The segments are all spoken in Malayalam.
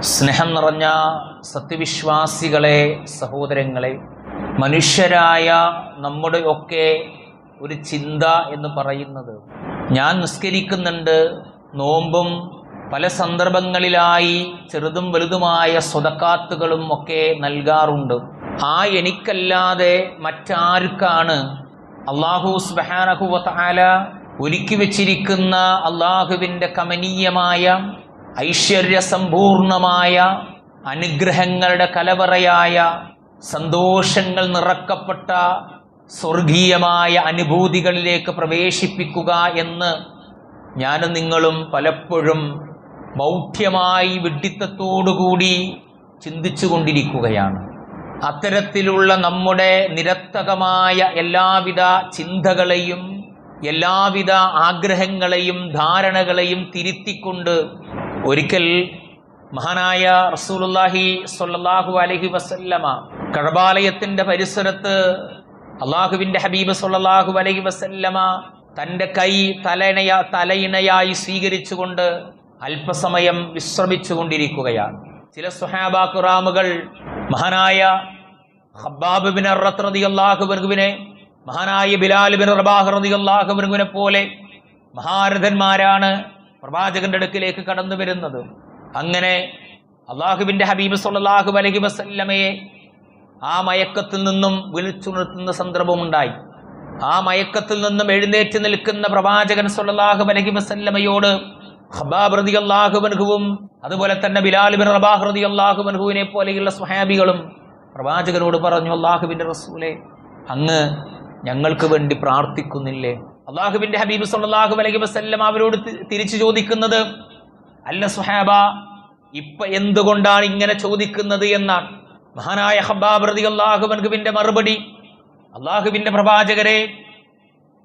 സ്നേഹം നിറഞ്ഞ സത്യവിശ്വാസികളെ സഹോദരങ്ങളെ മനുഷ്യരായ നമ്മുടെ ഒക്കെ ഒരു ചിന്ത എന്ന് പറയുന്നത് ഞാൻ നിസ്കരിക്കുന്നുണ്ട് നോമ്പും പല സന്ദർഭങ്ങളിലായി ചെറുതും വലുതുമായ സ്വതക്കാത്തുകളും ഒക്കെ നൽകാറുണ്ട്. ആ എനിക്കല്ലാതെ മറ്റാർക്കാണ് അള്ളാഹു സുബാനഹുവല ഒരുക്കി വച്ചിരിക്കുന്ന അള്ളാഹുവിന്റെ കമനീയമായ ഐശ്വര്യസമ്പൂർണമായ അനുഗ്രഹങ്ങളുടെ കലവറയായ സന്തോഷങ്ങൾ നിറക്കപ്പെട്ട സ്വർഗീയമായ അനുഭൂതികളിലേക്ക് പ്രവേശിപ്പിക്കുക എന്ന് ഞാനും നിങ്ങളും പലപ്പോഴും ബൗഢ്യമായി വിഡ്ഢിത്തത്തോടുകൂടി ചിന്തിച്ചു കൊണ്ടിരിക്കുകയാണ് അത്തരത്തിലുള്ള നമ്മുടെ നിരത്തകമായ എല്ലാവിധ ചിന്തകളെയും എല്ലാവിധ ആഗ്രഹങ്ങളെയും ധാരണകളെയും തിരുത്തിക്കൊണ്ട് ഒരിക്കൽ മഹാനായ റസൂലുല്ലാഹി സ്വല്ലല്ലാഹു അലഹി വസല്ലമ കഴബാലയത്തിന്റെ പരിസരത്ത് അള്ളാഹുവിന്റെ ഹബീബ് സ്വല്ലല്ലാഹു അലഹി വസല്ലമ തന്റെ കൈ തലയിണയ തലയിണയായി സ്വീകരിച്ചുകൊണ്ട് അല്പസമയം വിശ്രമിച്ചു കൊണ്ടിരിക്കുകയാണ് ചില സുഹാബാക്കുറാമുകൾ മഹാനായ ഹബ്ബാബ് ബിൻ റളിയല്ലാഹുവിനെ മഹാനായ ബിലാൽ ബിൻ റബാഹ് റളിയല്ലാഹുവിനെ പോലെ മഹാരഥന്മാരാണ് പ്രവാചകന്റെ അടുക്കിലേക്ക് കടന്നു വരുന്നത്. അങ്ങനെ അള്ളാഹുബിന്റെ ഹബീബ് സല്ലാഹു അലൈഹി വസല്ലമയെ ആ മയക്കത്തിൽ നിന്നും വിളിച്ചുണർത്തുന്ന സന്ദർഭമുണ്ടായി. ആ മയക്കത്തിൽ നിന്നും എഴുന്നേറ്റ് നിൽക്കുന്ന പ്രവാചകൻ സല്ലാഹു അലൈഹി വസല്ലമയോട് ഹബാബ് റളിയല്ലാഹു അൻഹുവും അതുപോലെ തന്നെ ബിലാലുബിൻ ബിൻ റബാഹ് റളിയല്ലാഹു അൻഹുവിനെ പോലെയുള്ള സ്വഹാബികളും പ്രവാചകനോട് പറഞ്ഞു അള്ളാഹുബിന്റെ റസൂലെ അങ്ങ് ഞങ്ങൾക്ക് വേണ്ടി പ്രാർത്ഥിക്കുന്നില്ലേ? അള്ളാഹുവിന്റെ ഹബീബ് സല്ലല്ലാഹു അലൈഹി വസല്ലം അവരോട് തിരിച്ചു ചോദിക്കുന്നത് അല്ല സുഹാബ ഇപ്പൊ എന്തുകൊണ്ടാണ് ഇങ്ങനെ ചോദിക്കുന്നത് എന്നാണ്? മഹാനായ ഹബ്ബാബ് റളിയല്ലാഹു അൻഹുവിന്റെ മറുപടി അള്ളാഹുബിന്റെ പ്രവാചകരെ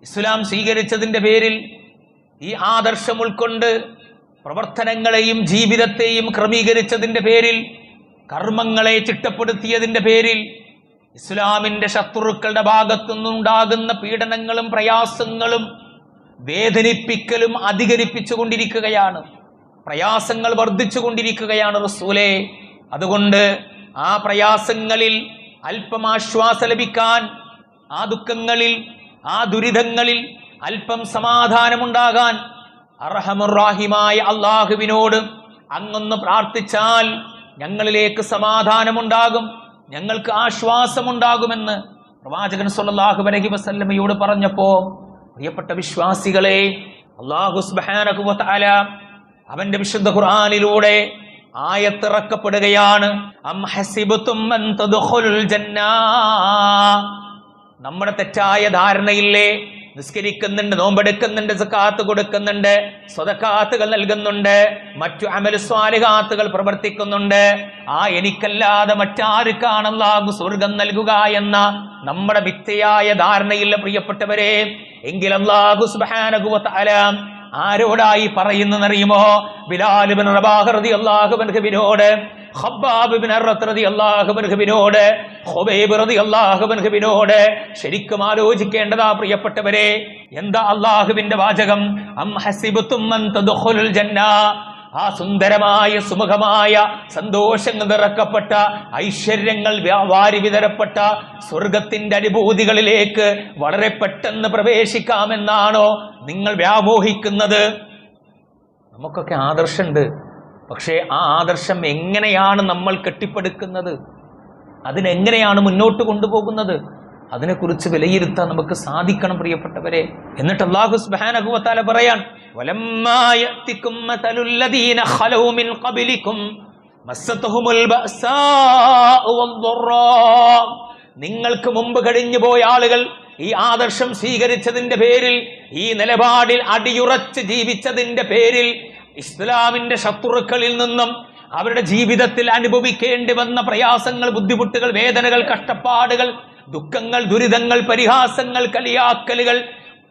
ഇസ്ലാം സ്വീകരിച്ചതിന്റെ പേരിൽ ഈ ആദർശം ഉൾക്കൊണ്ട് പ്രവർത്തനങ്ങളെയും ജീവിതത്തെയും ക്രമീകരിച്ചതിന്റെ പേരിൽ കർമ്മങ്ങളെ ചിട്ടപ്പെടുത്തിയതിന്റെ പേരിൽ ഇസ്ലാമിന്റെ ശത്രുക്കളുടെ ഭാഗത്തുനിന്നുണ്ടാകുന്ന പീഡനങ്ങളും പ്രയാസങ്ങളും വേദനിപ്പിക്കലും അധികരിപ്പിച്ചു കൊണ്ടിരിക്കുകയാണ് പ്രയാസങ്ങൾ വർദ്ധിച്ചു കൊണ്ടിരിക്കുകയാണ് റസൂലെ. അതുകൊണ്ട് ആ പ്രയാസങ്ങളിൽ അല്പം ലഭിക്കാൻ ആ ദുഃഖങ്ങളിൽ ആ ദുരിതങ്ങളിൽ അല്പം സമാധാനമുണ്ടാകാൻ അർഹമുറാഹിമായ അള്ളാഹുവിനോട് അങ്ങൊന്ന് പ്രാർത്ഥിച്ചാൽ ഞങ്ങളിലേക്ക് സമാധാനമുണ്ടാകും. ഞങ്ങൾക്ക് ആശ്വാസമുണ്ടാകുമെന്ന് പ്രവാചകൻ സല്ലല്ലാഹു വലഹി വസല്ലമയോട് പറഞ്ഞപ്പോ പ്രിയപ്പെട്ട വിശ്വാസികളെ അള്ളാഹു സുബ്ഹാനഹു വ അവന്റെ വിശുദ്ധ ഖുർആാനിലൂടെ ആയത്തിറക്കപ്പെടുകയാണ്. നമ്മുടെ തെറ്റായ ധാരണയില്ലേ? നിസ്കരിക്കുന്നുണ്ട് നോമ്പെടുക്കുന്നുണ്ട് സക്കാത്ത് കൊടുക്കുന്നുണ്ട് സ്വതക്കാത്തുകൾ നൽകുന്നുണ്ട് മറ്റു അമൽ സ്വാലിഹാത്തുകൾ പ്രവർത്തിക്കുന്നുണ്ട്. ആ എനിക്കല്ലാതെ മറ്റാർക്കാണല്ലാകും സ്വർഗം നൽകുക എന്ന നമ്മുടെ വിത്തയായ ധാരണയില്ല പ്രിയപ്പെട്ടവരെ. എങ്കിൽ വ തആല ആരോടായി പറയുന്നറിയുമോ ബിലാൽ അള്ളാഹുബൻ റബാഹ് അൻഹുവിനോട് ശരിക്കും ആലോചിക്കേണ്ടതാ പ്രിയപ്പെട്ടവരെ എന്താ അള്ളാഹുവിന്റെ വാചകം? അം ആ സുന്ദരമായ സുമുഖമായ സന്തോഷങ്ങൾ നിറക്കപ്പെട്ട ഐശ്വര്യങ്ങൾ വാരി വിതരപ്പെട്ട സ്വർഗത്തിന്റെ അനുഭൂതികളിലേക്ക് വളരെ പെട്ടെന്ന് പ്രവേശിക്കാമെന്നാണോ നിങ്ങൾ വ്യാമോഹിക്കുന്നത്? നമുക്കൊക്കെ ആദർശമുണ്ട്. പക്ഷേ ആ ആദർശം എങ്ങനെയാണ് നമ്മൾ കെട്ടിപ്പടുക്കുന്നത്? അതിനെങ്ങനെയാണ് മുന്നോട്ട് കൊണ്ടുപോകുന്നത്? അതിനെക്കുറിച്ച് വിലയിരുത്താൻ നമുക്ക് സാധിക്കണം പ്രിയപ്പെട്ടവരെ. എന്നിട്ട് അള്ളാഹു സുബാനഹുവത്താല പറയാൻ നിങ്ങൾക്ക് മുമ്പ് കഴിഞ്ഞു പോയ ആളുകൾ ഈ ആദർശം സ്വീകരിച്ചതിന്റെ പേരിൽ ഈ നിലപാടിൽ അടിയുറച്ച് ജീവിച്ചതിന്റെ പേരിൽ ഇസ്ലാമിന്റെ ശത്രുക്കളിൽ നിന്നും അവരുടെ ജീവിതത്തിൽ അനുഭവിക്കേണ്ടി വന്ന പ്രയാസങ്ങൾ ബുദ്ധിമുട്ടുകൾ വേദനകൾ കഷ്ടപ്പാടുകൾ ദുഃഖങ്ങൾ ദുരിതങ്ങൾ പരിഹാസങ്ങൾ കളിയാക്കലുകൾ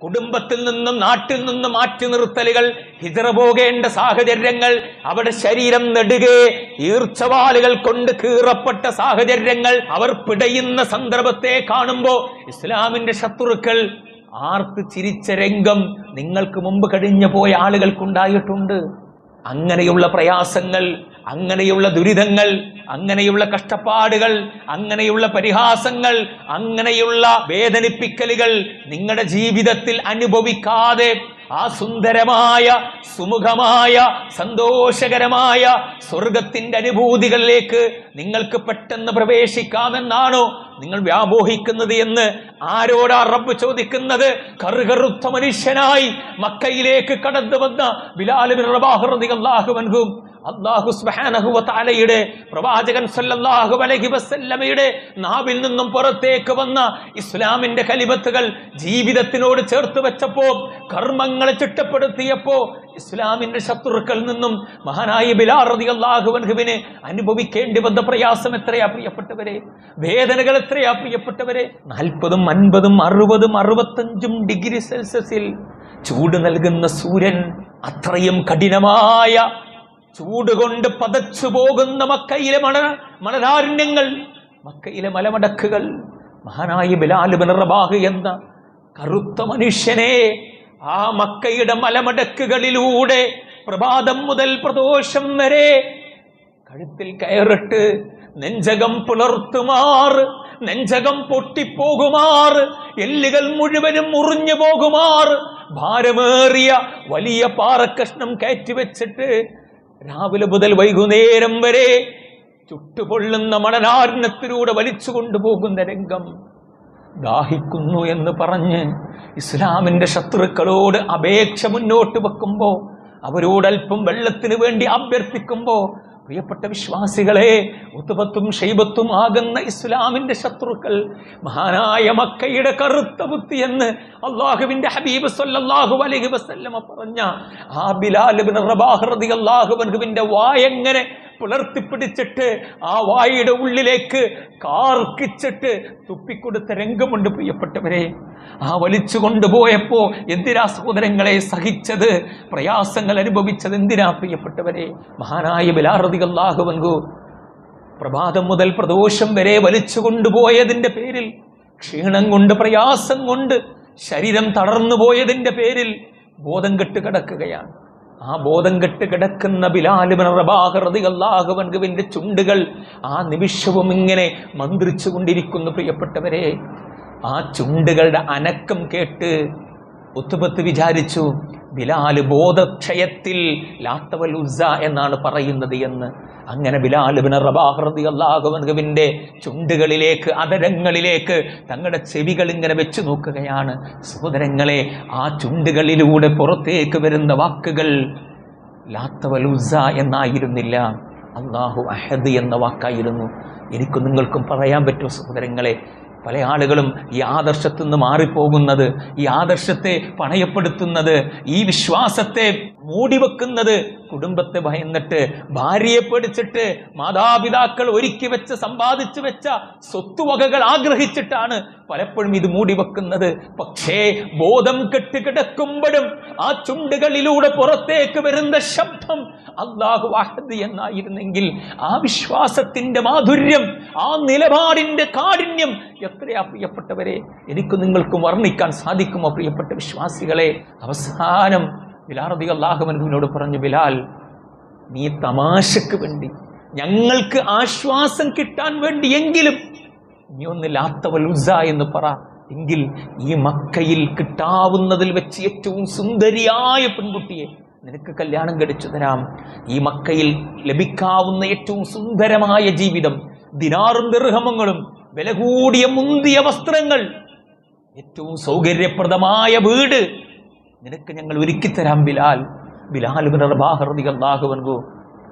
കുടുംബത്തിൽ നിന്നും നാട്ടിൽ നിന്നും മാറ്റി നിർത്തലുകൾ ഹിതറ പോകേണ്ട സാഹചര്യങ്ങൾ അവിടെ ശരീരം നെടുകെ ഈർച്ചവാലുകൾ കൊണ്ട് കീറപ്പെട്ട സാഹചര്യങ്ങൾ അവർ പിടയുന്ന സന്ദർഭത്തെ കാണുമ്പോൾ ഇസ്ലാമിന്റെ ശത്രുക്കൾ ആർത്ത് ചിരിച്ച രംഗം നിങ്ങൾക്ക് മുമ്പ് കഴിഞ്ഞു പോയ ആളുകൾക്കുണ്ടായിട്ടുണ്ട്. അങ്ങനെയുള്ള പ്രയാസങ്ങൾ അങ്ങനെയുള്ള ദുരിതങ്ങൾ അങ്ങനെയുള്ള കഷ്ടപ്പാടുകൾ അങ്ങനെയുള്ള പരിഹാസങ്ങൾ അങ്ങനെയുള്ള വേദനിപ്പിക്കലുകൾ നിങ്ങളുടെ ജീവിതത്തിൽ അനുഭവിക്കാതെ ആ സുന്ദരമായ സുമുഖമായ സന്തോഷകരമായ സ്വർഗത്തിന്റെ അനുഭൂതികളിലേക്ക് നിങ്ങൾക്ക് പെട്ടെന്ന് പ്രവേശിക്കാമെന്നാണോ നിങ്ങൾ വ്യാമോഹിക്കുന്നത് എന്ന് ആരോടാ റബ്ബ് ചോദിക്കുന്നത്? കറുകറുത്ത മനുഷ്യനായി മക്കയിലേക്ക് കടന്നു വന്ന റബാഹുറദിഹും അള്ളാഹു സുബ്ഹാനഹു വ തആലയുടെ പ്രവാചകൻ സല്ലല്ലാഹു അലൈഹി വസല്ലമയുടെ നാവിൽ നിന്നും പുറത്തേക്ക് വന്ന ഇസ്ലാമിന്റെ കലിബത്തുകൾ ജീവിതത്തിനോട് ചേർത്ത് വെച്ചപ്പോ കർമ്മങ്ങളെ ചിട്ടപ്പെടുത്തിയപ്പോ ഇസ്ലാമിന്റെ ശത്രുക്കളിൽ നിന്നും മഹാനായ ബിലാറതി അള്ളാഹുബൻഹുവിനെ അനുഭവിക്കേണ്ടി വന്ന പ്രയാസം എത്രയാ പ്രിയപ്പെട്ടവരെ? വേദനകൾ എത്രയാ പ്രിയപ്പെട്ടവരെ? നാൽപ്പതും അൻപതും അറുപതും അറുപത്തഞ്ചും ഡിഗ്രി സെൽഷ്യസിൽ ചൂട് നൽകുന്ന സൂര്യൻ അത്രയും കഠിനമായ ചൂട് കൊണ്ട് പതച്ചു പോകുന്ന മക്കയിലെ മണ മണരാരണ്യങ്ങൾ മക്കയിലെ മലമടക്കുകൾ മഹാനായി ബിലാൽ ബിനറബാഹ് എന്ന കറുത്ത മനുഷ്യനെ ആ മക്കയുടെ മലമടക്കുകളിലൂടെ പ്രഭാതം മുതൽ പ്രദോഷം വരെ കഴുത്തിൽ കയറിട്ട് നെഞ്ചകം പുലർത്തുമാർ നെഞ്ചകം പൊട്ടിപ്പോകുമാർ എല്ലുകൾ മുഴുവനും മുറിഞ്ഞു പോകുമാർ ഭാരമേറിയ വലിയ പാറക്കഷ്ണം കയറ്റിവെച്ചിട്ട് രാവിലെ മുതൽ വൈകുന്നേരം വരെ ചുട്ടുപൊള്ളുന്ന മണനാരണത്തിലൂടെ വലിച്ചു കൊണ്ടുപോകുന്ന രംഗം ദാഹിക്കുന്നു എന്ന് പറഞ്ഞ് ഇസ്ലാമിന്റെ ശത്രുക്കളോട് അപേക്ഷ മുന്നോട്ട് വെക്കുമ്പോൾ അവരോടൽപ്പം വെള്ളത്തിന് വേണ്ടി അഭ്യർത്ഥിക്കുമ്പോ പ്രിയപ്പെട്ട വിശ്വാസികളെ ഉത്തുപത്തും ഷൈബത്തും ആകുന്ന ഇസ്ലാമിന്റെ ശത്രുക്കൾ മഹാനായ മക്കയുടെ കറുത്ത ബുദ്ധി എന്ന് അള്ളാഹുവിന്റെ ഹബീബ് സല്ലാഹു അലഹി വസല്ലമ പറഞ്ഞ ആ ബിലാൽ റബാഹ് റളിയല്ലാഹു അൻഹുവിന്റെ വായെങ്ങനെ പുലർത്തിപ്പിടിച്ചിട്ട് ആ വായുടെ ഉള്ളിലേക്ക് കാർക്കിച്ചിട്ട് തുപ്പിക്കൊടുത്ത രംഗമുണ്ട് പ്രിയപ്പെട്ടവരെ. ആ വലിച്ചു കൊണ്ടുപോയപ്പോ എന്തിനാ സഹോദരങ്ങളെ സഹിച്ചത്? പ്രയാസങ്ങൾ അനുഭവിച്ചത് എന്തിനാ പ്രിയപ്പെട്ടവരെ? മഹാനായ ബിലാറതികല്ലാഹുവൻകു പ്രഭാതം മുതൽ പ്രദോഷം വരെ വലിച്ചു കൊണ്ടുപോയതിന്റെ പേരിൽ ക്ഷീണം കൊണ്ട് പ്രയാസം കൊണ്ട് ശരീരം തളർന്നു പോയതിന്റെ പേരിൽ ബോധം കെട്ട് കിടക്കുകയാണ്. ആ ബോധം കെട്ട് കിടക്കുന്ന ബിലാലുബിന്റെ ചുണ്ടുകൾ ആ നിമിഷവും ഇങ്ങനെ മന്ത്രിച്ചു കൊണ്ടിരിക്കുന്നു പ്രിയപ്പെട്ടവരെ. ആ ചുണ്ടുകളുടെ അനക്കം കേട്ട് ഉത്തുപത്ത് വിചാരിച്ചു ബിലാൽ ബോധക്ഷയത്തിൽ ലാത്തവൽ ഉസ എന്നാണ് പറയുന്നത് എന്ന്. അങ്ങനെ ബിലാലുബിന് റബാഹൃതി അള്ളാഹുവിന്റെ ചുണ്ടുകളിലേക്ക് അതരങ്ങളിലേക്ക് തങ്ങളുടെ ചെവികൾ ഇങ്ങനെ വെച്ച് നോക്കുകയാണ്. സഹോദരങ്ങളെ ആ ചുണ്ടുകളിലൂടെ പുറത്തേക്ക് വരുന്ന വാക്കുകൾ എന്നായിരുന്നില്ല. അള്ളാഹു അഹദ് എന്ന വാക്കായിരുന്നു. എനിക്ക് നിങ്ങൾക്കും പറയാൻ പറ്റുമോ സഹോദരങ്ങളെ? പല ആളുകളും ഈ ആദർശത്തു നിന്ന് മാറിപ്പോകുന്നത് ഈ ആദർശത്തെ പണയപ്പെടുത്തുന്നത് ഈ വിശ്വാസത്തെ മൂടിവെക്കുന്നത് കുടുംബത്തെ ഭയന്നിട്ട് ഭാര്യയെ പേടിച്ചിട്ട് മാതാപിതാക്കൾ ഒരുക്കി വെച്ച് സമ്പാദിച്ചു വെച്ച സ്വത്തുവകകൾ ആഗ്രഹിച്ചിട്ടാണ് പലപ്പോഴും ഇത് മൂടി വെക്കുന്നത്. പക്ഷേ ബോധം കെട്ട് കിടക്കുമ്പോഴും ആ ചുണ്ടുകളിലൂടെ പുറത്തേക്ക് വരുന്ന ശബ്ദം അള്ളാഹു അഹദ് എന്നായിരുന്നെങ്കിൽ ആ വിശ്വാസത്തിന്റെ മാധുര്യം ആ നിലപാടിന്റെ കാഠിന്യം എത്രയാ പ്രിയപ്പെട്ടവരെ? എനിക്ക് നിങ്ങൾക്കും വർണിക്കാൻ സാധിക്കുമോ പ്രിയപ്പെട്ട വിശ്വാസികളെ? അവസാനം ബിലാറതി അള്ളാഹുവിനോട് പറഞ്ഞു ബിലാൽ നീ തമാശക്ക് വേണ്ടി ഞങ്ങൾക്ക് ആശ്വാസം കിട്ടാൻ വേണ്ടിയെങ്കിലും നീ ഒന്ന് ലാത്തവൽ ഉസ എന്ന് പറ. എങ്കിൽ ഈ മക്കയിൽ കിട്ടാവുന്നതിൽ വെച്ച് ഏറ്റവും സുന്ദരിയായ പെൺകുട്ടിയെ നിനക്ക് കല്യാണം കഴിച്ചു തരാം. ഈ മക്കയിൽ ലഭിക്കാവുന്ന ഏറ്റവും സുന്ദരമായ ജീവിതം ദിനാറും ദീർഘമങ്ങളും വില കൂടിയ മുന്തിയ വസ്ത്രങ്ങൾ ഏറ്റവും സൗകര്യപ്രദമായ വീട് നിനക്ക് ഞങ്ങൾ ഒരുക്കിത്തരാം ബിലാൽ. ബിലാൽ ബാഹൃതികു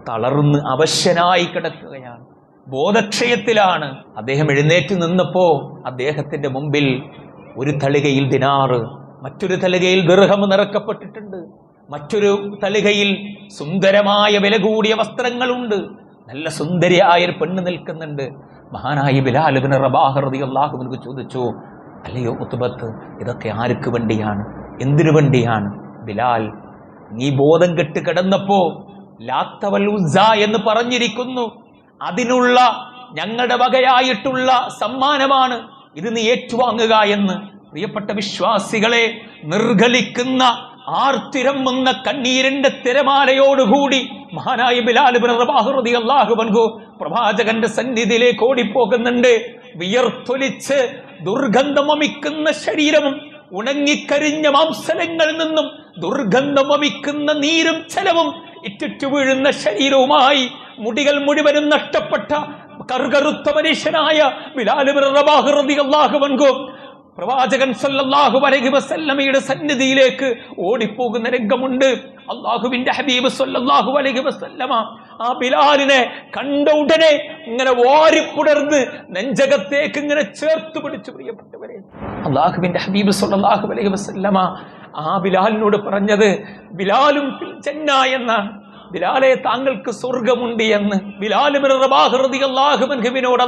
തളർന്ന് അവശനായി കിടക്കുകയാണ്. ബോധക്ഷയത്തിലാണ്. അദ്ദേഹം എഴുന്നേറ്റ് നിന്നപ്പോൾ അദ്ദേഹത്തിന്റെ മുമ്പിൽ ഒരു തളികയിൽ ദിനാറ് മറ്റൊരു തളികയിൽ ദീർഘം നിറക്കപ്പെട്ടിട്ടുണ്ട്. മറ്റൊരു തളികയിൽ സുന്ദരമായ വില കൂടിയ വസ്ത്രങ്ങളുണ്ട്. നല്ല സുന്ദരിയായ ഒരു പെണ്ണ് നിൽക്കുന്നുണ്ട്. മഹാനായ ബിലാലുബിന് റബാഹൃതി അള്ളാഹുബിനു ചോദിച്ചു അല്ലയോ ഉത്തുബത്ത് ഇതൊക്കെ ആർക്ക് വേണ്ടിയാണ്? എന്തിനു വേണ്ടിയാണ്? ബിലാൽ നീ ബോധം കെട്ട് കിടന്നപ്പോ ലാത്തവൽ എന്ന് പറഞ്ഞിരിക്കുന്നു. അതിനുള്ള ഞങ്ങളുടെ വകയായിട്ടുള്ള സമ്മാനമാണ് ഇത് നീ ഏറ്റുവാങ്ങുക എന്ന്. പ്രിയപ്പെട്ട വിശ്വാസികളെ നിർഗലിക്കുന്ന ആർത്തിരമ്മുന്ന കണ്ണീരിന്റെ തിരമാലയോടുകൂടി മഹാനായ ബിലാൽ ഇബ്നു അള്ളാഹു അൻഹു പ്രവാചകന്റെ സന്നിധിയിലേക്ക് ഓടിപ്പോകുന്നുണ്ട്. വിയർത്തൊലിച്ച് ദുർഗന്ധമമിക്കുന്ന ശരീരവും ഉണങ്ങിക്കരിഞ്ഞ മാംസലങ്ങളിൽ നിന്നും ദുർഗന്ധം വമിക്കുന്ന നീരും ചെലവും ഇറ്റിറ്റു വീഴുന്ന ശരീരവുമായി മുടികൾ മുഴുവനും നഷ്ടപ്പെട്ട കറുകറുത്ത മനുഷ്യനായ പ്രവാചകൻ സല്ലല്ലാഹു അലൈഹി വസല്ലമയുടെ സന്നിധിയിലേക്ക് ഓടിപ്പോകുന്ന രംഗമുണ്ട്. അള്ളാഹുവിന്റെ ഹബീബ് സല്ലല്ലാഹു അലൈഹി വസല്ലമ ആ ബിലാലിനെ കണ്ട ഉടനെ ഇങ്ങനെ വാരിപ്പുടർന്ന് നെഞ്ചകത്തേക്ക് ഇങ്ങനെ ചേർത്ത് പിടിച്ചു പ്രിയപ്പെട്ടവരെ. അള്ളാഹുവിന്റെ ഹബീബ് സല്ലല്ലാഹു അലൈഹി വസല്ലമ ആ ബിലാലിനോട് പറഞ്ഞത് ബിലാലും ചെന്ന എന്നാണ്. ബിലാലെ താങ്കൾക്ക് സ്വർഗമുണ്ട് എന്ന്. ബിലാലുബിനോട്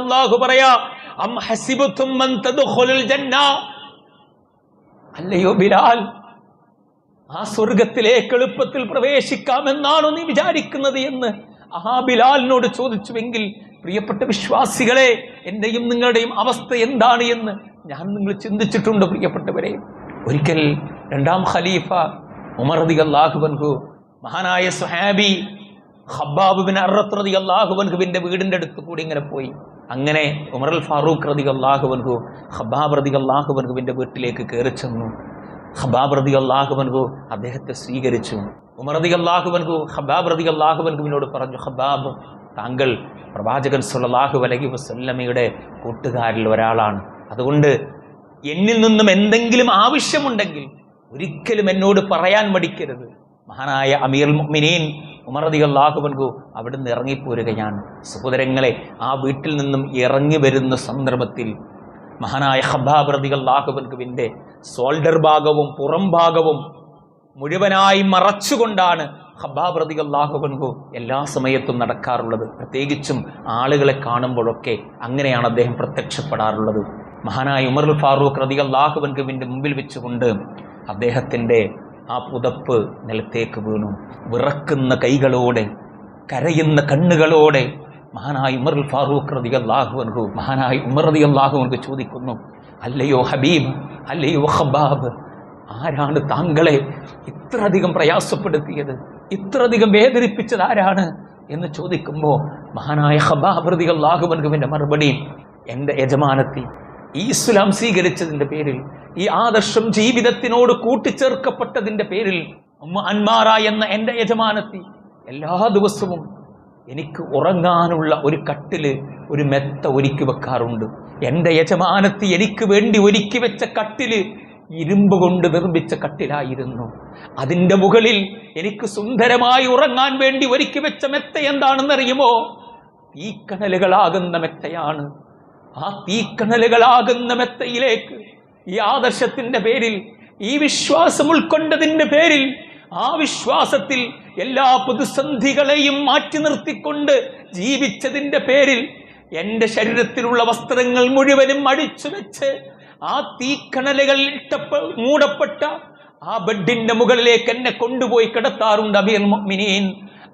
അള്ളാഹു പറയാ അല്ലയോ ബിലാൽ ആ സ്വർഗത്തിലേക്ക് എളുപ്പത്തിൽ പ്രവേശിക്കാമെന്നാണോ നീ വിചാരിക്കുന്നത് എന്ന്? ആ ബിലാലിനോട് ചോദിച്ചുവെങ്കിൽ പ്രിയപ്പെട്ട വിശ്വാസികളെ എന്റെയും നിങ്ങളുടെയും അവസ്ഥ എന്താണ് എന്ന് ഞാൻ നിങ്ങൾ ചിന്തിച്ചിട്ടുണ്ട് പ്രിയപ്പെട്ടവരെ. ഒരിക്കൽ രണ്ടാം ഖലീഫ ഉമർദി അൻഹു മഹാനായ സുഹാബി ഖബ്ബാബ് ബിൻ അറത്ത് റളിയല്ലാഹു അൻഹുവിന്റെ വീടിന്റെ അടുത്ത് കൂടി ഇങ്ങനെ പോയി. അങ്ങനെ ഉമർ അൽ ഫാറൂഖ് റളിയല്ലാഹു അൻഹു ഖബ്ബാബ് അള്ളാഹു അൻഹുവിന്റെ വീട്ടിലേക്ക് കയറി ചെന്നു. ഹബാബ് റതി അള്ളാഹുബൻഹു അദ്ദേഹത്തെ സ്വീകരിച്ചു. ഉമർ റതി അള്ളാഹുബൻഹു ഹബാബ് റതി അള്ളാഹുബൻഹുവിനോട് പറഞ്ഞു ഹബാബ് താങ്കൾ പ്രവാചകൻ സുല്ലാഹു അലഹി വസല്ലമയുടെ കൂട്ടുകാരിൽ ഒരാളാണ്. അതുകൊണ്ട് എന്നിൽ നിന്നും എന്തെങ്കിലും ആവശ്യമുണ്ടെങ്കിൽ ഒരിക്കലും എന്നോട് പറയാൻ മടിക്കരുത്. മഹാനായ അമീർ മുഅ്മിനീൻ ഉമർ റതി അള്ളാഹുബൻഹു അവിടുന്ന് ഇറങ്ങിപ്പോരുകയാണ്. സഹോദരങ്ങളെ ആ വീട്ടിൽ നിന്നും ഇറങ്ങി വരുന്ന സന്ദർഭത്തിൽ മഹാനായ ഹബാബ് ഖബാബ് റതികല്ലാഹുബൻകുവിന്റെ സോൾഡർ ഭാഗവും പുറം ഭാഗവും മുഴുവനായി മറച്ചുകൊണ്ടാണ് ഖബാബ് റതികല്ലാഹുബൻകു എല്ലാ സമയത്തും നടക്കാറുള്ളത്. പ്രത്യേകിച്ചും ആളുകളെ കാണുമ്പോഴൊക്കെ അങ്ങനെയാണ് അദ്ദേഹം പ്രത്യക്ഷപ്പെടാറുള്ളത്. മഹാനായ ഉമർ ഫാറൂഖ് റതികല്ലാഹുബൻകുവിന്റെ മുമ്പിൽ വെച്ചുകൊണ്ട് അദ്ദേഹത്തിന്റെ ആ പുതപ്പ് നിലത്തേക്ക് വീണു. വിറക്കുന്ന കൈകളോടെ കരയുന്ന കണ്ണുകളോടെ മഹാനായ ഉമർ ഫാറൂഖ് റതി അള്ളാഹു അൻഹു മഹാനായ ഉമർ റതി അള്ളാഹു അൻഹു ചോദിക്കുന്നു അല്ലയോ ഹബീബ് അല്ലയോ ഹബാബ് ആരാണ് താങ്കളെ ഇത്രയധികം പ്രയാസപ്പെടുത്തിയത്? ഇത്രയധികം വേദനിപ്പിച്ചത് ആരാണ് എന്ന് ചോദിക്കുമ്പോൾ മഹാനായ ഹബാഹൃതികൾ ലാഘുബൻകുവിന്റെ മറുപടി എന്റെ യജമാനത്തി ഈ ഇസ്ലാം സ്വീകരിച്ചതിന്റെ പേരിൽ ഈ ആദർശം ജീവിതത്തിനോട് കൂട്ടിച്ചേർക്കപ്പെട്ടതിന്റെ പേരിൽ അന്മാറ എന്ന എന്റെ യജമാനത്തി എല്ലാ ദിവസവും എനിക്ക് ഉറങ്ങാനുള്ള ഒരു കട്ടിൽ ഒരു മെത്ത ഒരുക്കി വെക്കാറുണ്ട്. എന്റെ യജമാനത്തി എനിക്ക് വേണ്ടി ഒരുക്കി വെച്ച കട്ടിൽ ഇരുമ്പ് കൊണ്ട് നിർമ്മിച്ച കട്ടിലായിരുന്നു. അതിന്റെ മുകളിൽ എനിക്ക് സുന്ദരമായി ഉറങ്ങാൻ വേണ്ടി ഒരുക്കി വെച്ച മെത്ത എന്താണെന്നറിയുമോ? തീക്കണലുകളാകുന്ന മെത്തയാണ്. ആ തീക്കണലുകളാകുന്ന മെത്തയിലേക്ക് ഈ ആദർശത്തിന്റെ പേരിൽ ഈ വിശ്വാസം ഉൾക്കൊണ്ടതിന്റെ പേരിൽ ആ വിശ്വാസത്തിൽ എല്ലാ പ്രതിസന്ധികളെയും മാറ്റി നിർത്തിക്കൊണ്ട് ജീവിച്ചതിന്റെ പേരിൽ എന്റെ ശരീരത്തിലുള്ള വസ്ത്രങ്ങൾ മുഴുവനും അടിച്ചു വെച്ച് ആ തീക്കണലുകളിൽ ഇട്ടപ്പ മൂടപ്പെട്ട ആ ബെഡിന്റെ മുകളിലേക്ക് എന്നെ കൊണ്ടുപോയി കിടത്താറുണ്ട് അമീർ മുഅ്മിനീൻ.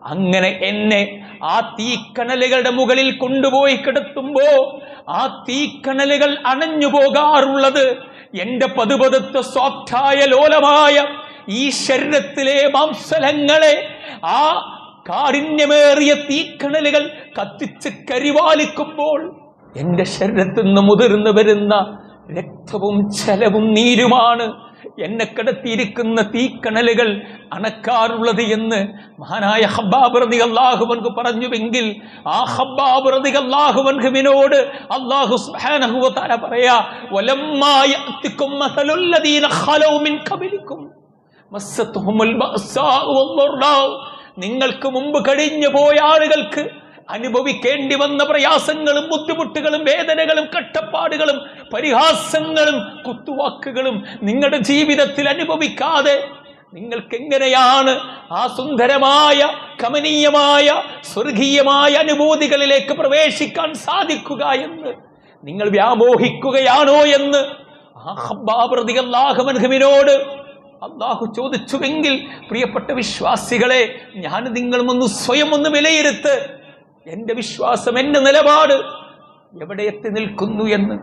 അങ്ങനെ എന്നെ ആ തീക്കണലുകളുടെ മുകളിൽ കൊണ്ടുപോയി കിടത്തുമ്പോ ആ തീക്കണലുകൾ അണഞ്ഞു പോകാറുള്ളത് എന്റെ പതുപതുത്ത സോഫ്റ്റായ ലോലമായ ഈ ശരീരത്തിലെ മാംസലങ്ങളെ ആ കാഠിന്യമേറിയ തീക്കണലുകൾ കത്തിച്ച് കരിവാലിക്കുമ്പോൾ എന്റെ ശരീരത്തിൽ നിന്ന് മുതിർന്നു വരുന്ന രക്തവും ചെലവും നീരുമാണ്. എന്നെ കിടത്തിയിരിക്കുന്ന തീക്കണലുകൾ അണക്കാറുള്ളത് എന്ന് മഹാനായ ഹബ്ബാബ് അള്ളാഹുവൻക്ക് പറഞ്ഞുവെങ്കിൽ ആ ഹബ്ബാബ് അള്ളാഹുബൻഹുവിനോട് അള്ളാഹു സുബ്ഹാനഹു വ തആല പറയാ നിങ്ങൾക്ക് മുമ്പ് കഴിഞ്ഞു പോയ ആളുകൾക്ക് അനുഭവിക്കേണ്ടി വന്ന പ്രയാസങ്ങളും ബുദ്ധിമുട്ടുകളും വേദനകളും കട്ടപ്പാടുകളും പരിഹാസങ്ങളും കുത്തുവാക്കുകളും നിങ്ങളുടെ ജീവിതത്തിൽ അനുഭവിക്കാതെ നിങ്ങൾക്ക് എങ്ങനെയാണ് ആ സുന്ദരമായ കമനീയമായ സ്വർഗീയമായ അനുഭൂതികളിലേക്ക് പ്രവേശിക്കാൻ സാധിക്കുക എന്ന് നിങ്ങൾ വ്യാമോഹിക്കുകയാണോ എന്ന് ഹബ്ബാബ്രതികല്ലാഹമൻഹുവിനോട് അള്ളാഹു ചോദിച്ചുവെങ്കിൽ പ്രിയപ്പെട്ട വിശ്വാസികളെ ഞാൻ നിങ്ങളും ഒന്ന് സ്വയം ഒന്ന് വിലയിരുത്ത് എന്റെ വിശ്വാസം എന്റെ നിലപാട് എവിടെ എത്തി നിൽക്കുന്നു എന്ന്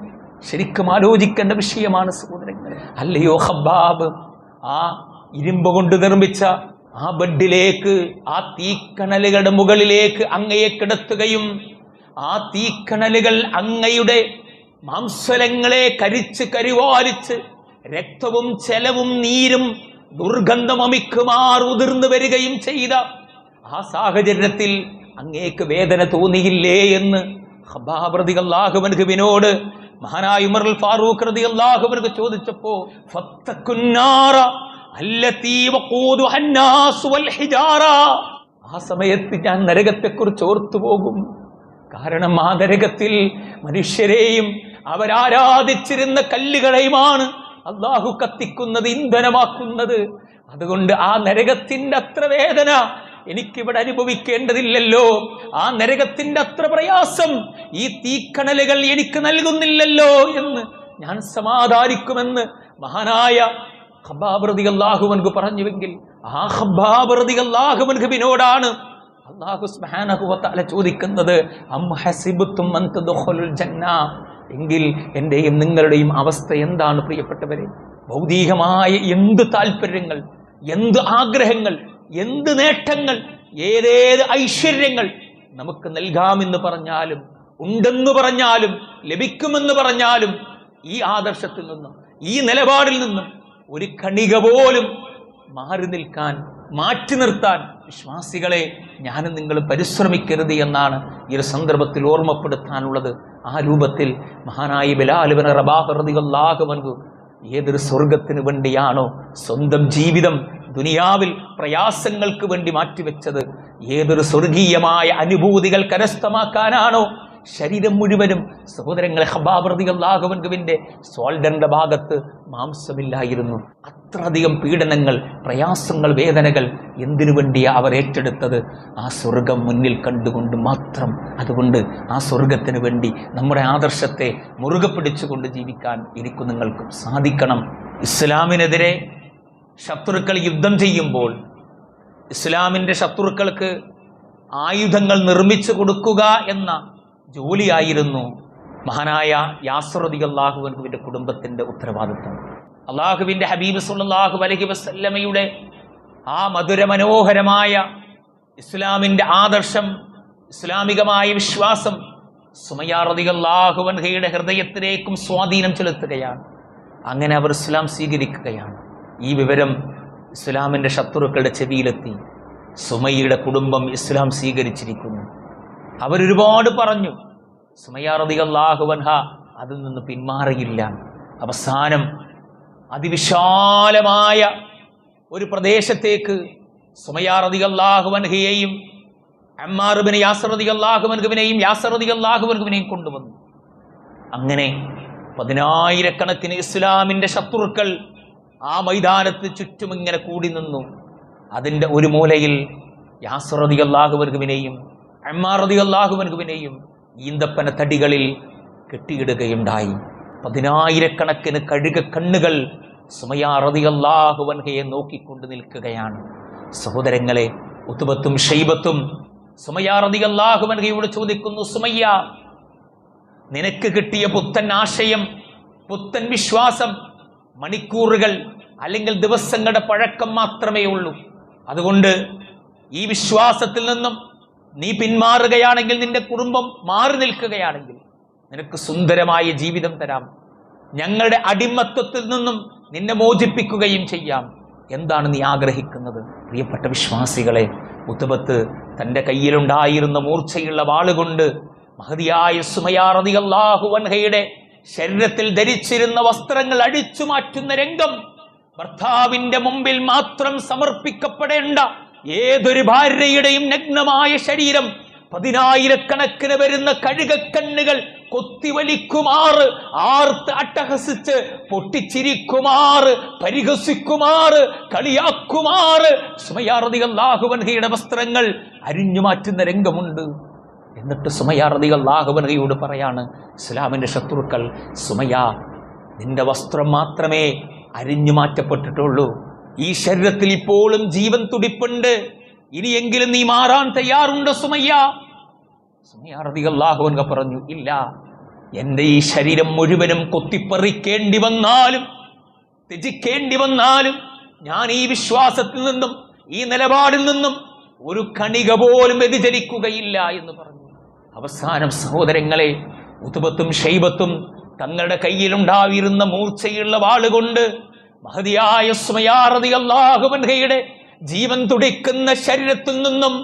ശരിക്കും ആലോചിക്കേണ്ട വിഷയമാണ് സഹോദരങ്ങൾ അല്ലയോ ഹബ്ബാബ് ആ ഇരുമ്പ് കൊണ്ട് നിർമ്മിച്ച ആ ബെഡിലേക്ക് ആ തീക്കണലുകളുടെ മുകളിലേക്ക് അങ്ങയെ കിടത്തുകയും ആ തീക്കണലുകൾ അങ്ങയുടെ മാംസലങ്ങളെ കരിച്ച് കരുവാലിച്ച് രക്തവും ചെലവും നീരും ദുർഗന്ധമമിക്കുമാർ ഉതിർന്നു വരികയും ചെയ്ത ആ സാഹചര്യത്തിൽ അങ്ങേക്ക് വേദന തോന്നിയില്ലേ എന്ന് ഹബാബ്രതി മഹാനായ ഉമർ ഫാറൂഖ് റതി അള്ളാഹുബൻക്ക് ചോദിച്ചപ്പോ. ആ സമയത്ത് ഞാൻ നരകത്തെക്കുറിച്ച് ഓർത്തു പോകും കാരണം ആ നരകത്തിൽ മനുഷ്യരെയും അവരാരാധിച്ചിരുന്ന കല്ലുകളെയുമാണ് അള്ളാഹു കത്തിക്കുന്നത് ഇന്ധനമാക്കുന്നത് അതുകൊണ്ട് ആ നരകത്തിന്റെ അത്ര വേദന എനിക്കിവിടെ അനുഭവിക്കേണ്ടതില്ലല്ലോ. ആ നരകത്തിന്റെ അത്ര പ്രയാസം ഈ തീക്കണലുകൾ എനിക്ക് നൽകുന്നില്ലല്ലോ എന്ന് ഞാൻ സമാധാനിക്കുമെന്ന് മഹാനായ ഹബാബ്രതി അള്ളാഹുവൻക്ക് പറഞ്ഞുവെങ്കിൽ ആ ഹബാബ്രതി അള്ളാഹുവൻഖുവിനോടാണ് അള്ളാഹു ചോദിക്കുന്നത് അം എങ്കിൽ എന്റെയും നിങ്ങളുടെയും അവസ്ഥ എന്താണ് പ്രിയപ്പെട്ടവരെ? ഭൗതികമായ എന്ത് താല്പര്യങ്ങൾ എന്ത് ആഗ്രഹങ്ങൾ എന്ത് നേട്ടങ്ങൾ ഏതേത് ഐശ്വര്യങ്ങൾ നമുക്ക് നൽകാമെന്ന് പറഞ്ഞാലും ഉണ്ടെന്ന് പറഞ്ഞാലും ലഭിക്കുമെന്ന് പറഞ്ഞാലും ഈ ആദർശത്തിൽ നിന്നും ഈ നിലപാടിൽ നിന്നും ഒരു കണിക പോലും മാറി നിൽക്കാൻ മാറ്റി നിർത്താൻ വിശ്വാസികളെ ഞാനും നിങ്ങൾ പരിശ്രമിക്കരുത് എന്നാണ് ഈ ഒരു സന്ദർഭത്തിൽ ഓർമ്മപ്പെടുത്താനുള്ളത്. ആ രൂപത്തിൽ മഹാനായ ബിലാലുബൻ റബാഹൃതികളാകുമൻകു ഏതൊരു സ്വർഗത്തിന് വേണ്ടിയാണോ സ്വന്തം ജീവിതം ദുനിയാവിൽ പ്രയാസങ്ങൾക്ക് വേണ്ടി മാറ്റിവെച്ചത് ഏതൊരു സ്വർഗീയമായ അനുഭൂതികൾ കരസ്ഥമാക്കാനാണോ ശരീരം മുഴുവനും? സഹോദരങ്ങളെ ഹബാബ്രതികളാകുവൻകുവിന്റെ സോൾഡറിന്റെ ഭാഗത്ത് മാംസമില്ലായിരുന്നു. അത്രയധികം പീഡനങ്ങൾ പ്രയാസങ്ങൾ വേദനകൾ എന്തിനു വേണ്ടിയാ അവർ ഏറ്റെടുത്തത്? ആ സ്വർഗം മുന്നിൽ കണ്ടുകൊണ്ട് മാത്രം. അതുകൊണ്ട് ആ സ്വർഗത്തിന് വേണ്ടി നമ്മുടെ ആദർശത്തെ മുറുകെ പിടിച്ചുകൊണ്ട് ജീവിക്കാൻ എനിക്ക് നിങ്ങൾക്കും സാധിക്കണം. ഇസ്ലാമിനെതിരെ ശത്രുക്കൾ യുദ്ധം ചെയ്യുമ്പോൾ ഇസ്ലാമിന്റെ ശത്രുക്കൾക്ക് ആയുധങ്ങൾ നിർമ്മിച്ചു കൊടുക്കുക എന്ന ജോലിയായിരുന്നു മഹാനായ യാസറതി അള്ളാഹുവിന്റെ കുടുംബത്തിന്റെ ഉത്തരവാദിത്വം. അള്ളാഹുവിന്റെ ഹബീബ് സുല്ലാഹു അലൈഹി വസ്ല്ലമയുടെ ആ മധുരമനോഹരമായ ഇസ്ലാമിന്റെ ആദർശം ഇസ്ലാമികമായ വിശ്വാസം സുമയാറതികല്ലാഹുവൻഹയുടെ ഹൃദയത്തിലേക്കും സ്വാധീനം ചെലുത്തുകയാണ്. അങ്ങനെ അവർ ഇസ്ലാം സ്വീകരിക്കുകയാണ്. ഈ വിവരം ഇസ്ലാമിന്റെ ശത്രുക്കളുടെ ചെവിയിലെത്തി. സുമയ്യയുടെ കുടുംബം ഇസ്ലാം സ്വീകരിച്ചിരിക്കുന്നു. അവരൊരുപാട് പറഞ്ഞു സുമയാറതികല്ലാഹുവൻഹ അതിൽ നിന്ന് പിന്മാറിയില്ല അവസാനം അതിവിശാലമായ ഒരു പ്രദേശത്തേക്ക് സുമയാറതി അള്ളാഹുവൻഹയെയും അമ്മാറുബിനെ യാസറതി അള്ളാഹുവൻഹുവിനെയും യാസറതി അള്ളാഹുവൻഹുവിനെയും കൊണ്ടുവന്നു. അങ്ങനെ പതിനായിരക്കണക്കിന് ഇസ്ലാമിന്റെ ശത്രുക്കൾ ആ മൈതാനത്ത് ചുറ്റും ഇങ്ങനെ കൂടി നിന്നു. അതിന്റെ ഒരു മൂലയിൽ യാസറതി അള്ളാഹുവൻഹുവിനെയും അമ്മാറതി അള്ളാഹുവർഗുവിനെയും ഈന്തപ്പന തടികളിൽ കെട്ടിയിടുകയുണ്ടായി. പതിനായിരക്കണക്കിന് കഴുക കണ്ണുകൾ സുമയാറതിയല്ലാഹുവൻഹയെ നോക്കിക്കൊണ്ട് നിൽക്കുകയാണ്. സഹോദരങ്ങളെ ഉത്തുബത്തും ഷെയ്ബത്തും സുമയാറതിയല്ലാഹുവൻഹയോട് ചോദിക്കുന്നു സുമയ്യ നിനക്ക് കിട്ടിയ പുത്തൻ ആശയം പുത്തൻ വിശ്വാസം മണിക്കൂറുകൾ അല്ലെങ്കിൽ ദിവസങ്ങളുടെ പഴക്കം മാത്രമേ ഉള്ളൂ. അതുകൊണ്ട് ഈ വിശ്വാസത്തിൽ നിന്നും നീ പിന്മാറുകയാണെങ്കിൽ നിന്റെ കുടുംബം മാറി നിൽക്കുകയാണെങ്കിൽ നിനക്ക് സുന്ദരമായ ജീവിതം തരാം. ഞങ്ങളുടെ അടിമത്വത്തിൽ നിന്നും നിന്നെ മോചിപ്പിക്കുകയും ചെയ്യാം. എന്താണ് നീ ആഗ്രഹിക്കുന്നത്? പ്രിയപ്പെട്ട വിശ്വാസികളെ ഉത്തുപത്ത് തന്റെ കയ്യിലുണ്ടായിരുന്ന മൂർച്ചയുള്ള വാളുകൊണ്ട് മഹതിയായ സുമയാറതിയല്ലാഹുവൻഹയുടെ ശരീരത്തിൽ ധരിച്ചിരുന്ന വസ്ത്രങ്ങൾ അടിച്ചു മാറ്റുന്ന രംഗം ഭർത്താവിന്റെ മുമ്പിൽ മാത്രം സമർപ്പിക്കപ്പെടേണ്ട ഏതൊരു ഭാര്യയുടെയും നഗ്നമായ ശരീരം പതിനായിരക്കണക്കിന് വരുന്ന കഴുകക്കണ്ണുകൾ കൊത്തിവലിക്കുമാറ് ആർത്ത് അട്ടഹസിച്ച് പൊട്ടിച്ചിരിക്കുമാറ് പരിഹസിക്കുമാറ് കളിയാക്കുമാറ് സുമയാറതികല്ലാഹുവൻഹയുടെ വസ്ത്രങ്ങൾ അരിഞ്ഞു മാറ്റുന്ന രംഗമുണ്ട്. എന്നിട്ട് സുമയാറതികല്ലാഹുവൻഹയോട് പറയാണ് ഇസ്ലാമിന്റെ ശത്രുക്കൾ സുമയ നിന്റെ വസ്ത്രം മാത്രമേ അരിഞ്ഞു മാറ്റപ്പെട്ടിട്ടുള്ളൂ. ഈ ശരീരത്തിൽ ഇപ്പോഴും ജീവൻ തുടിപ്പുണ്ട്. ഇനിയെങ്കിലും നീ മാറാൻ തയ്യാറുണ്ട് സുമയ്യ? സുമയാറതികല്ലാഹുവൻക പറഞ്ഞു ഇല്ല. എന്റെ ഈ ശരീരം മുഴുവനും കൊത്തിപ്പറിക്കേണ്ടി വന്നാലും ത്യജിക്കേണ്ടി വന്നാലും ഞാൻ ഈ വിശ്വാസത്തിൽ നിന്നും ഈ നിലപാടിൽ നിന്നും ഒരു കണിക പോലും വ്യതിചരിക്കുകയില്ല എന്ന് പറഞ്ഞു. അവസാനം സഹോദരങ്ങളെ ഉതുബത്തും ഷൈബത്തും തങ്ങളുടെ കയ്യിലുണ്ടായിരുന്ന മൂർച്ചയുള്ള വാളുകൊണ്ട് മഹതിയായ സ്മയാറതി അള്ളാഹുബൻഹയുടെ ജീവൻ തുടിക്കുന്ന ശരീരത്തിൽ നിന്നും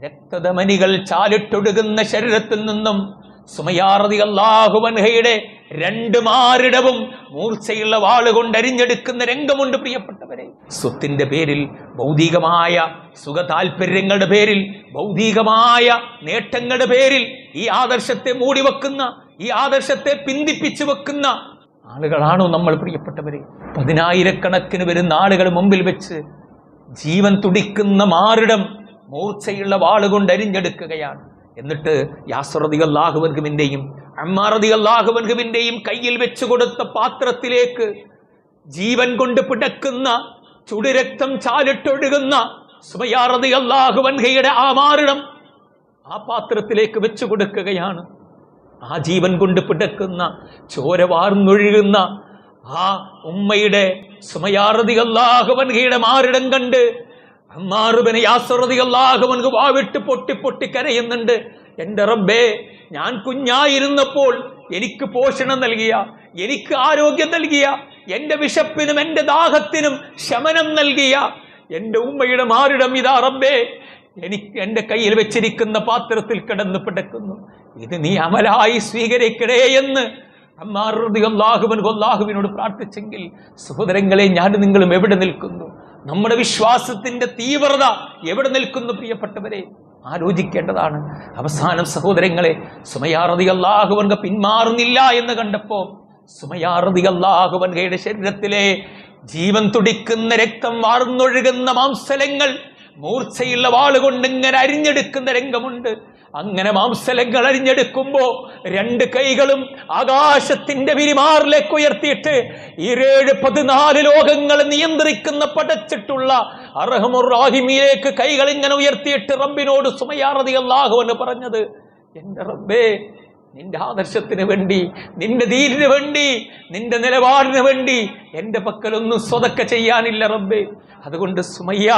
രക്തധമനികൾ ചാലിട്ടൊടുകുന്ന ശരീരത്തിൽ നിന്നും സുമയാറതി അള്ളാഹുബൻഹയുടെ രണ്ട് മാറിടവും മൂർച്ചയുള്ള വാളുകൊണ്ട് അരിഞ്ഞെടുക്കുന്ന രംഗമുണ്ട് പ്രിയപ്പെട്ടവരെ. സ്വത്തിന്റെ പേരിൽ ഭൗതികമായ സുഖ താല്പര്യങ്ങളുടെ പേരിൽ ഭൗതികമായ നേട്ടങ്ങളുടെ പേരിൽ ഈ ആദർശത്തെ മൂടി വെക്കുന്ന ഈ ആദർശത്തെ പിന്തിപ്പിച്ചു വെക്കുന്ന ആളുകളാണോ നമ്മൾ പ്രിയപ്പെട്ടവരെ? പതിനായിരക്കണക്കിന് വരുന്ന ആളുകൾ മുമ്പിൽ വെച്ച് ജീവൻ തുടിക്കുന്ന മാറിടം മൂർച്ചയുള്ള വാളുകൊണ്ട് അരിഞ്ഞെടുക്കുകയാണ് എന്നിട്ട് യാസ്രതികൾ അള്ളാഹുബൻഹുവിന്റെയും അമ്മാറതി അള്ളാഹുബൻഹുവിന്റെയും കയ്യിൽ വെച്ചു കൊടുത്ത പാത്രത്തിലേക്ക് ജീവൻ കൊണ്ട് പിടക്കുന്ന ചുടുരക്തം ചാലിട്ടൊഴുകുന്ന സുമയാറതി അള്ളാഹുബൻഹയുടെ ആ മാറിടം ആ പാത്രത്തിലേക്ക് വെച്ചു കൊടുക്കുകയാണ്. ആ ജീവൻ കൊണ്ട് പിടക്കുന്ന ചോര വാർന്നൊഴുകുന്ന ആ ഉമ്മയുടെ സുമയാറതി അള്ളാഹുബൻഹയുടെ മാറിടം കണ്ട് അമ്മാറുബനെ യാസറതി അള്ളാഹുബൻഹു വാവിട്ട് പൊട്ടി പൊട്ടി കരയുന്നുണ്ട്. എന്റെ റബ്ബേ ഞാൻ കുഞ്ഞായിരുന്നപ്പോൾ എനിക്ക് പോഷണം നൽകിയ എനിക്ക് ആരോഗ്യം നൽകിയ എന്റെ വിശപ്പിനും എന്റെ ദാഹത്തിനും ശമനം നൽകിയ എന്റെ ഉമ്മയുടെ മാറിടം ഇതാ റബ്ബേ. എനിക്ക് എന്റെ കയ്യിൽ വെച്ചിരിക്കുന്ന പാത്രത്തിൽ കിടന്ന് പിടക്കുന്നു. ഇത് നീ അമലായി സ്വീകരിക്കണേ എന്ന് അമ്മാറുതി കൊല്ലാഹുവിനോട് പ്രാർത്ഥിച്ചെങ്കിൽ സഹോദരങ്ങളെ ഞാൻ നിങ്ങളും എവിടെ നിൽക്കുന്നു? നമ്മുടെ വിശ്വാസത്തിന്റെ തീവ്രത എവിടെ നിൽക്കുന്നു പ്രിയപ്പെട്ടവരെ? ആലോചിക്കേണ്ടതാണ്. അവസാനം സഹോദരങ്ങളെ സുമയാറതി അള്ളാഹുവൻക പിന്മാറുന്നില്ല എന്ന് കണ്ടപ്പോ സുമയാറതി അള്ളാഹുവൻകയുടെ ശരീരത്തിലെ ജീവൻ തുടിക്കുന്ന രക്തം വാർന്നൊഴുകുന്ന മാംസലങ്ങൾ മൂർച്ചയുള്ള വാളുകൊണ്ട് ഇങ്ങനെ അരിഞ്ഞെടുക്കുന്ന രംഗമുണ്ട്. അങ്ങനെ മാംസലങ്ങൾ അരിഞ്ഞെടുക്കുമ്പോ രണ്ട് കൈകളും ആകാശത്തിന്റെ വിരിമാറിലേക്ക് ഉയർത്തിയിട്ട് ഇരേഴ് പതിനാല് ലോകങ്ങൾ നിയന്ത്രിക്കുന്ന പടച്ചിട്ടുള്ള അർഹമുറാഹിമിയിലേക്ക് കൈകൾ ഇങ്ങനെ ഉയർത്തിയിട്ട് റബ്ബിനോട് സുമയാറതി അള്ളാഹു പറഞ്ഞത് എന്റെ റബ്ബേ നിന്റെ ആദർശത്തിന് വേണ്ടി നിന്റെ ദീനിന് വേണ്ടി നിന്റെ നിലപാടിന് വേണ്ടി എന്റെ പക്കലൊന്നും സ്വതക്ക ചെയ്യാനില്ല റബ്ബേ. അതുകൊണ്ട് സുമയ്യ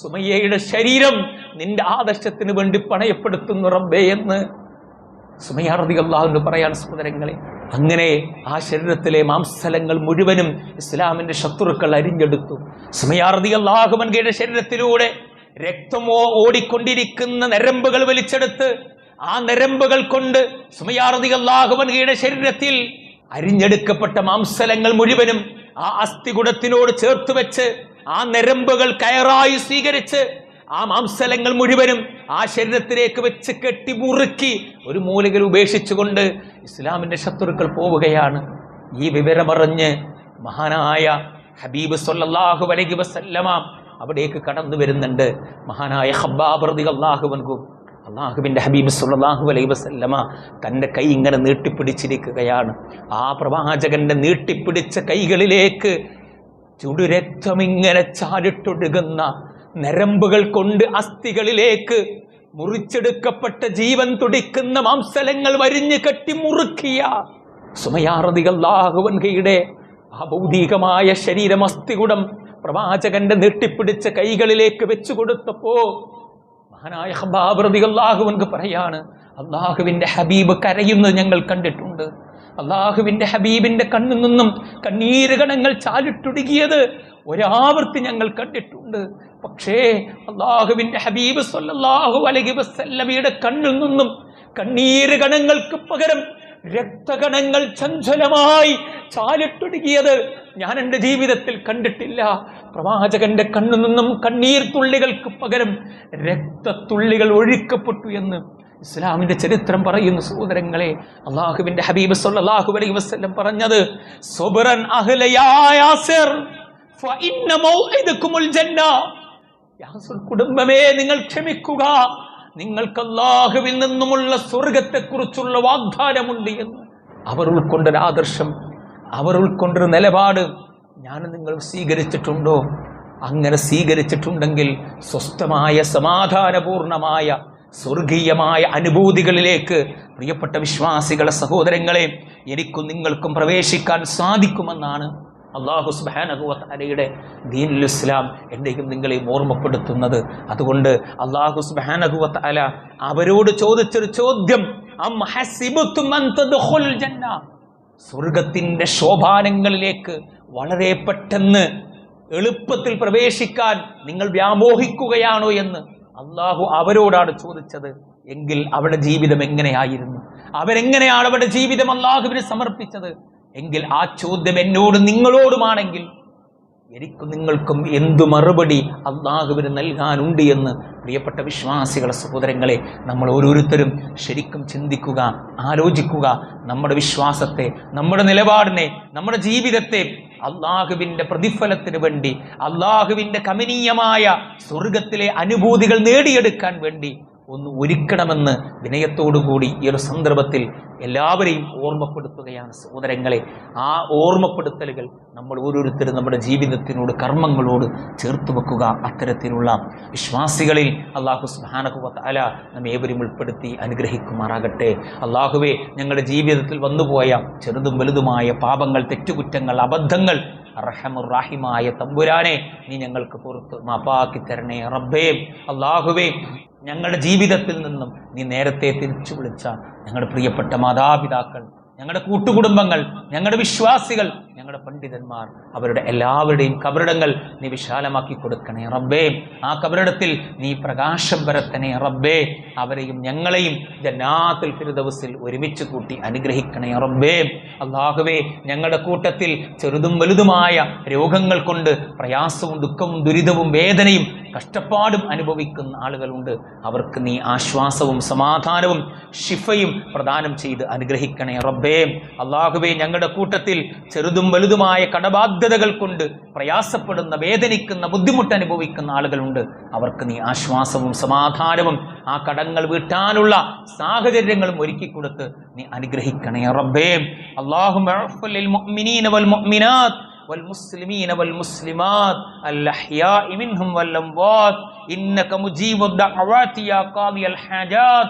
സുമയ്യയുടെ ശരീരം നിന്റെ ആദർശത്തിന് വേണ്ടി പണയപ്പെടുത്തുന്നു റബ്ബേ എന്ന് സുമയാർദി അള്ളാഹുവിന് പറയാൻ സഹോദരങ്ങളെ അങ്ങനെ ആ ശരീരത്തിലെ മാംസലങ്ങൾ മുഴുവനും ഇസ്ലാമിന്റെ ശത്രുക്കൾ അരിഞ്ഞെടുത്തു. സുമയാർദി അള്ളാഹുമൻകയുടെ ശരീരത്തിലൂടെ രക്തമോ ഓടിക്കൊണ്ടിരിക്കുന്ന നരമ്പുകൾ വലിച്ചെടുത്ത് ആ നരമ്പുകൾ കൊണ്ട് സുമയാർദി അള്ളാഹുമൻകയുടെ ശരീരത്തിൽ അരിഞ്ഞെടുക്കപ്പെട്ട മാംസലങ്ങൾ മുഴുവനും ആ അസ്ഥികുടത്തിനോട് ചേർത്ത് വെച്ച് ആ നരമ്പുകൾ കയറായി സ്വീകരിച്ച് ആ മാംസലങ്ങൾ മുഴുവനും ആ ശരീരത്തിലേക്ക് വെച്ച് കെട്ടി മുറുക്കി ഒരു മൂലകൾ ഉപേക്ഷിച്ചുകൊണ്ട് ഇസ്ലാമിന്റെ ശത്രുക്കൾ പോവുകയാണ്. ഈ വിവരമറിഞ്ഞ് മഹാനായ ഹബീബ് സൊല്ലാഹു അലൈഹി വസല്ലമാം അവിടേക്ക് കടന്നു വരുന്നുണ്ട്. മഹാനായ ഹബ്ബാബർദി അള്ളാഹുവൻകും അള്ളാഹുവിന്റെ ഹബീബ് സുല്ലാഹു അലൈ വസല്ലമ തന്റെ കൈ ഇങ്ങനെ നീട്ടിപ്പിടിച്ചിരിക്കുകയാണ്. ആ പ്രവാചകന്റെ നീട്ടിപ്പിടിച്ച കൈകളിലേക്ക് ചുടുരക്തം ഇങ്ങനെ ചാടിട്ടൊഴുകുന്ന നരമ്പുകൾ കൊണ്ട് അസ്ഥികളിലേക്ക് മുറിച്ചെടുക്കപ്പെട്ട ജീവൻ തുടിക്കുന്ന മാംസലങ്ങൾ വരിഞ്ഞു കെട്ടി മുറുക്കിയ സുമയാറതികല്ലാഹുവൻകയുടെ ശരീരം അസ്ഥികുടം പ്രവാചകന്റെ നീട്ടിപ്പിടിച്ച കൈകളിലേക്ക് വെച്ചു കൊടുത്തപ്പോ മഹാനായ ഹബാബ്രതികല്ലാഹുവൻക്ക് പറയാണ് അള്ളാഹുവിന്റെ ഹബീബ് കരയുന്നത് ഞങ്ങൾ കണ്ടിട്ടുണ്ട്. അള്ളാഹുവിന്റെ ഹബീബിന്റെ കണ്ണിൽ നിന്നും കണ്ണീര് കണങ്ങൾ ചാലിട്ടൊടുകിയത് ഒരാവർത്തി ഞങ്ങൾ കണ്ടിട്ടുണ്ട്. പക്ഷേ അള്ളാഹുവിന്റെ ഹബീബ് സൊല്ലാഹു അലഹി വസ്ല്ലമിയുടെ കണ്ണിൽ നിന്നും കണ്ണീര് കണങ്ങൾക്ക് പകരം രക്തകണങ്ങൾ ചഞ്ചലമായി ചാലിട്ടൊടുകിയത് ഞാൻ എന്റെ ജീവിതത്തിൽ കണ്ടിട്ടില്ല. പ്രവാചകന്റെ കണ്ണു നിന്നും കണ്ണീർ തുള്ളികൾക്ക് പകരം രക്തത്തുള്ളികൾ ഒഴുക്കപ്പെട്ടു എന്ന് ഇസ്ലാമിന്റെ ചരിത്രം പറയുന്ന സഹോദരങ്ങളെ. അള്ളാഹുവിന്റെ ഹബീബ് സല്ലല്ലാഹു അലൈഹി വസല്ലം പറഞ്ഞത് യാസിർ കുടുംബമേ നിങ്ങൾ ക്ഷമിക്കുക. നിങ്ങൾക്ക് അള്ളാഹുവിൽ നിന്നുമുള്ള സ്വർഗത്തെക്കുറിച്ചുള്ള വാഗ്ദാനമുണ്ട് എന്ന്. അവർ ഉൾക്കൊണ്ടൊരു ആദർശം അവർ ഉൾക്കൊണ്ടൊരു നിലപാട് ഞാൻ നിങ്ങൾ സ്വീകരിച്ചിട്ടുണ്ടോ? അങ്ങനെ സ്വീകരിച്ചിട്ടുണ്ടെങ്കിൽ സ്വസ്ഥമായ സമാധാനപൂർണമായ സ്വർഗീയമായ അനുഭൂതികളിലേക്ക് പ്രിയപ്പെട്ട വിശ്വാസികളെ സഹോദരങ്ങളെ എനിക്കും നിങ്ങൾക്കും പ്രവേശിക്കാൻ സാധിക്കുമെന്നാണ് അള്ളാഹു സുബാനഹുഅലയുടെ ദീനുൽ ഇസ്ലാം എന്റെയും നിങ്ങളെ ഓർമ്മപ്പെടുത്തുന്നത്. അതുകൊണ്ട് അള്ളാഹു സുബാനഹുഅത്ത് അല അവരോട് ചോദിച്ചൊരു ചോദ്യം സ്വർഗത്തിന്റെ ശോഭാനങ്ങളിലേക്ക് വളരെ പെട്ടെന്ന് എളുപ്പത്തിൽ പ്രവേശിക്കാൻ നിങ്ങൾ വ്യാമോഹിക്കുകയാണോ എന്ന് അള്ളാഹു അവരോടാണ് ചോദിച്ചത്. എങ്കിൽ അവരുടെ ജീവിതം എങ്ങനെയായിരുന്നു? അവരെങ്ങനെയാണ് അവരുടെ ജീവിതം അള്ളാഹുവിന് സമർപ്പിച്ചത്? എങ്കിൽ ആ ചോദ്യം എന്നോട് നിങ്ങളോടുമാണെങ്കിൽ എനിക്കും നിങ്ങൾക്കും എന്തു മറുപടി അള്ളാഹുവിന് നൽകാനുണ്ട് എന്ന് പ്രിയപ്പെട്ട വിശ്വാസികളെ സഹോദരങ്ങളെ നമ്മൾ ഓരോരുത്തരും ശരിക്കും ചിന്തിക്കുക ആലോചിക്കുക. നമ്മുടെ വിശ്വാസത്തെ നമ്മുടെ നിലപാടിനെ നമ്മുടെ ജീവിതത്തെ അള്ളാഹുവിന്റെ പ്രതിഫലത്തിന് വേണ്ടി അള്ളാഹുവിന്റെ കമനീയമായ സ്വർഗത്തിലെ അനുഭൂതികൾ നേടിയെടുക്കാൻ വേണ്ടി ഒന്ന് ഒരുക്കണമെന്ന് വിനയത്തോടുകൂടി ഈ ഒരു സന്ദർഭത്തിൽ എല്ലാവരെയും ഓർമ്മപ്പെടുത്തുകയാണ് സഹോദരങ്ങളെ. ആ ഓർമ്മപ്പെടുത്തലുകൾ നമ്മൾ ഓരോരുത്തരും നമ്മുടെ ജീവിതത്തിനോട് കർമ്മങ്ങളോട് ചേർത്ത് വെക്കുക അത്തരത്തിലുള്ള വിശ്വാസികളിൽ അള്ളാഹു അല നമ്മെ ഏവരും ഉൾപ്പെടുത്തി അനുഗ്രഹിക്കുമാറാകട്ടെ. അള്ളാഹുവെ ഞങ്ങളുടെ ജീവിതത്തിൽ വന്നുപോയ ചെറുതും വലുതുമായ പാപങ്ങൾ തെറ്റുകുറ്റങ്ങൾ അബദ്ധങ്ങൾ റഹമുറാഹിമായ തമ്പുരാനെ നീ ഞങ്ങൾക്ക് പുറത്ത് മാപ്പാക്കി തരണേ റബ്ബേ. അള്ളാഹുവേ ഞങ്ങളുടെ ജീവിതത്തിൽ നിന്നും നീ നേരത്തെ തിരിച്ചു വിളിച്ച ഞങ്ങളുടെ പ്രിയപ്പെട്ട മാതാപിതാക്കൾ ഞങ്ങളുടെ കൂട്ടുകുടുംബങ്ങൾ ഞങ്ങളുടെ വിശ്വാസികൾ ഞങ്ങളുടെ പണ്ഡിതന്മാർ അവരുടെ എല്ലാവരുടെയും കബറിടങ്ങൾ നീ വിശാലമാക്കി കൊടുക്കണേ റബ്ബേ. ആ കബറിടത്തിൽ നീ പ്രകാശം വരത്തണേ റബ്ബേ. അവരെയും ഞങ്ങളെയും ജന്നാത്തുൽ ഫിരുദവസിൽ ഒരുമിച്ച് കൂട്ടി അനുഗ്രഹിക്കണേ റബ്ബേ. അള്ളാഹുവേ ഞങ്ങളുടെ കൂട്ടത്തിൽ ചെറുതും വലുതുമായ രോഗങ്ങൾ കൊണ്ട് പ്രയാസവും ദുഃഖവും ദുരിതവും വേദനയും കഷ്ടപ്പാടും അനുഭവിക്കുന്ന ആളുകളുണ്ട്. അവർക്ക് നീ ആശ്വാസവും സമാധാനവും ഷിഫയും പ്രദാനം ചെയ്ത് അനുഗ്രഹിക്കണേ റബ്ബേ. അള്ളാഹുവേ ഞങ്ങളുടെ കൂട്ടത്തിൽ ചെറുതും വലുതുമായ കടബാധ്യതകൾ കൊണ്ട് പ്രയാസപ്പെടുന്ന വേദനിക്കുന്ന ബുദ്ധിമുട്ട് അനുഭവിക്കുന്ന ആളുകളുണ്ട് അവർക്ക് നീ ആശ്വാസവും സമാധാനവും ആ കടങ്ങൾ വീട്ടാനുള്ള സാഹചര്യങ്ങളും ഒരുക്കി കൊടുത്ത് നീ അനുഗ്രഹിക്കണേ റബ്ബേ അള്ളാഹു والمسلمين والمسلمات الأحياء منهم والأموات إنك مجيب الدعوات يا قاضي الحاجات